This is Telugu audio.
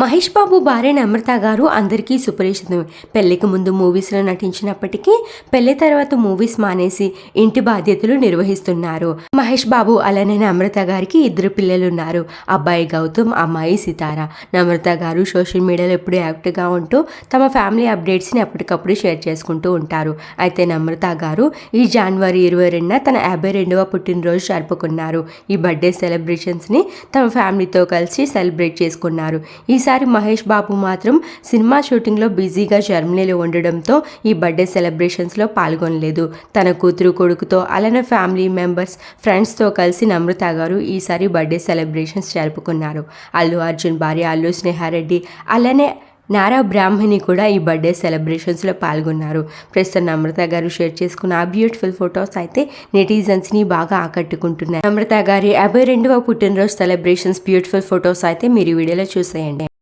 మహేష్ బాబు భార్య నమ్రత గారు అందరికీ సుపరిచితం పెళ్ళికి ముందు మూవీస్లో నటించినప్పటికీ పెళ్ళి తర్వాత మూవీస్ మానేసి ఇంటి బాధ్యతలు నిర్వహిస్తున్నారు. మహేష్ బాబు అలానే నమ్రత గారికి ఇద్దరు పిల్లలు ఉన్నారు అబ్బాయి గౌతమ్ అమ్మాయి సితార. నమ్రత గారు సోషల్ మీడియాలో ఎప్పుడు యాక్టివ్గా ఉంటూ తమ ఫ్యామిలీ అప్డేట్స్ని ఎప్పటికప్పుడు షేర్ చేసుకుంటూ ఉంటారు. అయితే నమ్రత గారు ఈ జనవరి ఇరవై రెండున తన యాభై రెండవ పుట్టినరోజు జరుపుకున్నారు. ఈ బర్త్డే సెలబ్రేషన్స్ని తమ ఫ్యామిలీతో కలిసి సెలబ్రేట్ చేసుకున్నారు. ఈ ఈసారి మహేష్ బాబు మాత్రం సినిమా షూటింగ్లో బిజీగా జర్మనీలో ఉండడంతో ఈ బర్త్డే సెలబ్రేషన్స్లో పాల్గొనలేదు. తన కూతురు కొడుకుతో అలానే ఫ్యామిలీ మెంబర్స్ ఫ్రెండ్స్తో కలిసి నమ్రత గారు ఈసారి బర్త్డే సెలబ్రేషన్స్ జరుపుకున్నారు. అల్లు అర్జున్ భార్య అల్లు స్నేహారెడ్డి అలానే నారా బ్రాహ్మణి కూడా ఈ బర్త్డే సెలబ్రేషన్స్లో పాల్గొన్నారు. ప్రస్తుతం నమ్రత గారు షేర్ చేసుకున్న ఆ బ్యూటిఫుల్ ఫొటోస్ అయితే నెటిజన్స్ని బాగా ఆకట్టుకుంటున్నాయి. నమ్రత గారి యాభై రెండవ పుట్టినరోజు సెలబ్రేషన్స్ బ్యూటిఫుల్ ఫొటోస్ అయితే మీరు వీడియోలో చూసేయండి.